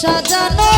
সাজানো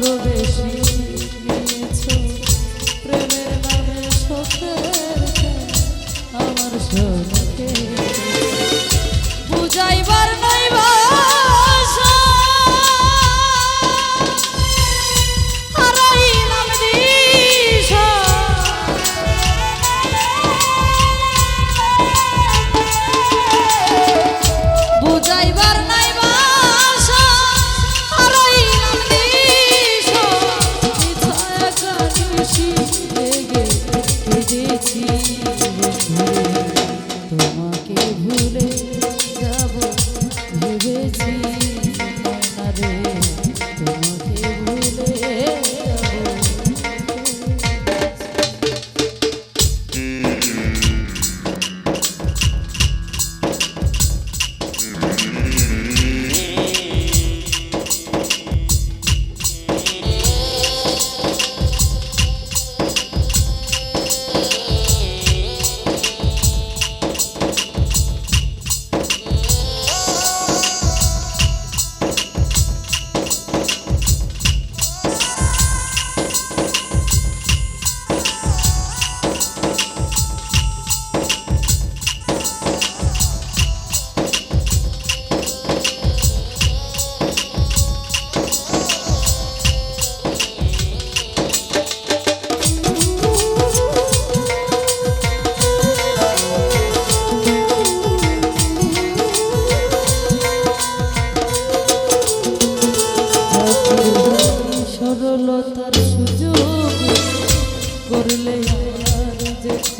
宝贝。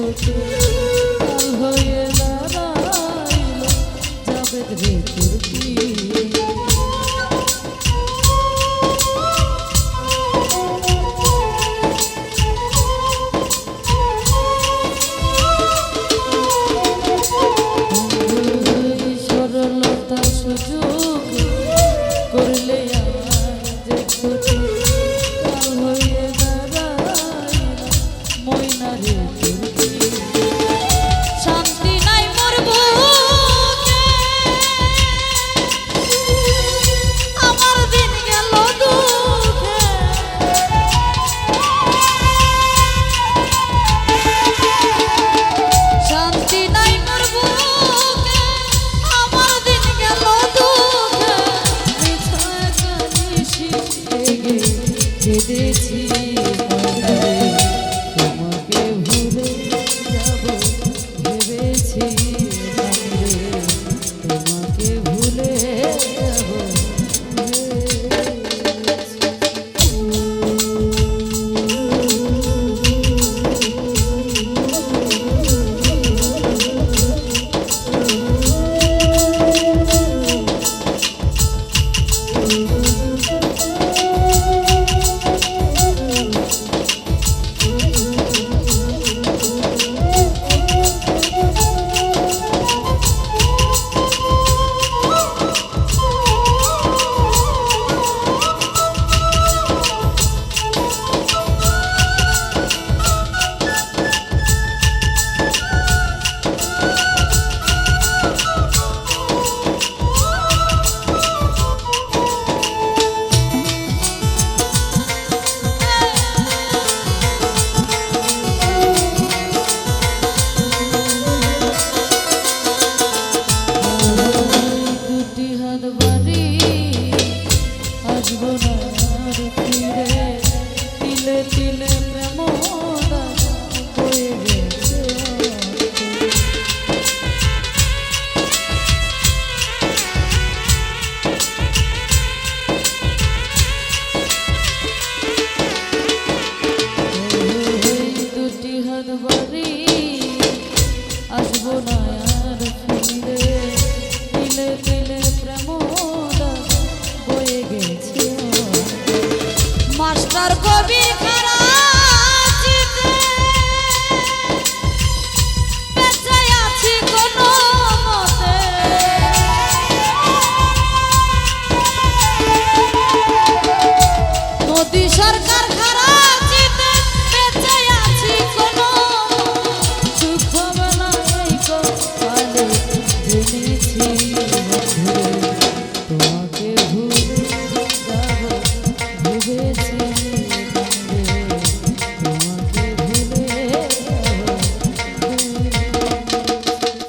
어 떻? দুটি তিলে প্রেম দুটি হাত বাড়ি